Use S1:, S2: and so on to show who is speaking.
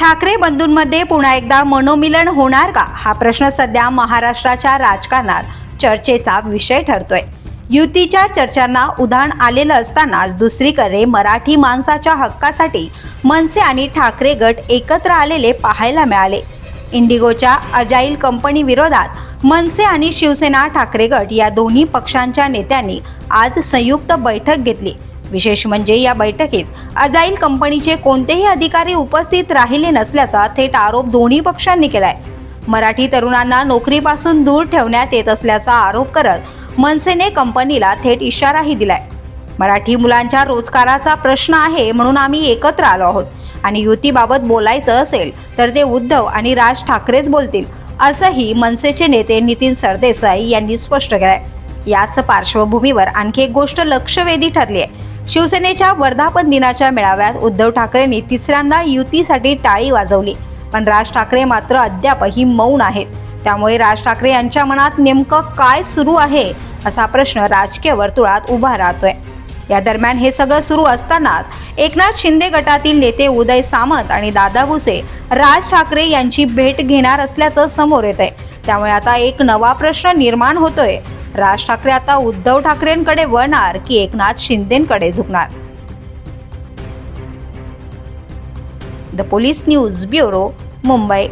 S1: ठाकरे बंधूंमध्ये पुन्हा एकदा मनोमिलन होणार का? हा प्रश्न सध्या महाराष्ट्राच्या राजकारणात चर्चेचा विषय ठरतोय. युतीच्या चर्चांना उधाण आलेलं असतानाच दुसरीकडे मराठी माणसाच्या हक्कासाठी मनसे आणि ठाकरे गट एकत्र आलेले पाहायला मिळाले. इंडिगोच्या अजाईल कंपनी विरोधात मनसे आणि शिवसेना ठाकरे गट या दोन्ही पक्षांच्या नेत्यांनी आज संयुक्त बैठक घेतली. विशेष म्हणजे या बैठकीस अजाईल कंपनीचे कोणतेही अधिकारी उपस्थित राहिले नसल्याचा थेट आरोप दोन्ही पक्षांनी केलाय. मराठी तरुणांना नोकरीपासून दूर ठेवण्यात येत असल्याचा आरोप करत मनसेने कंपनीला थेट इशाराही दिलाय. मराठी मुलांच्या रोजगाराचा प्रश्न आहे म्हणून आम्ही एकत्र आलो आहोत आणि युतीबाबत बोलायचं असेल तर ते उद्धव आणि राज ठाकरेच बोलतील असंही मनसेचे नेते नितीन सरदेसाई यांनी स्पष्ट केलंय. याच पार्श्वभूमीवर आणखी एक गोष्ट लक्षवेधी ठरली आहे शिवसेनेच्या वर्धापन दिनाच्या मेळाव्यात उद्धव ठाकरेंनी तिसऱ्यांदा युतीसाठी टाळी वाजवली. पण राज ठाकरे मात्र अद्यापही मौन आहेत. त्यामुळे राज ठाकरे यांच्या मनात नेमकं काय सुरू आहे असा प्रश्न राजकीय वर्तुळात उभा राहतोय. या दरम्यान हे सगळं सुरू असतानाच एकनाथ शिंदे गटातील नेते उदय सामंत आणि दादा भुसे राज ठाकरे यांची भेट घेणार असल्याचं समोर येत आहे त्यामुळे आता एक नवा प्रश्न निर्माण होतोय राज ठाकरे आता उद्धव ठाकरेंकडे वळणार की एकनाथ शिंदेकडे झुकणार? The police news bureau Mumbai.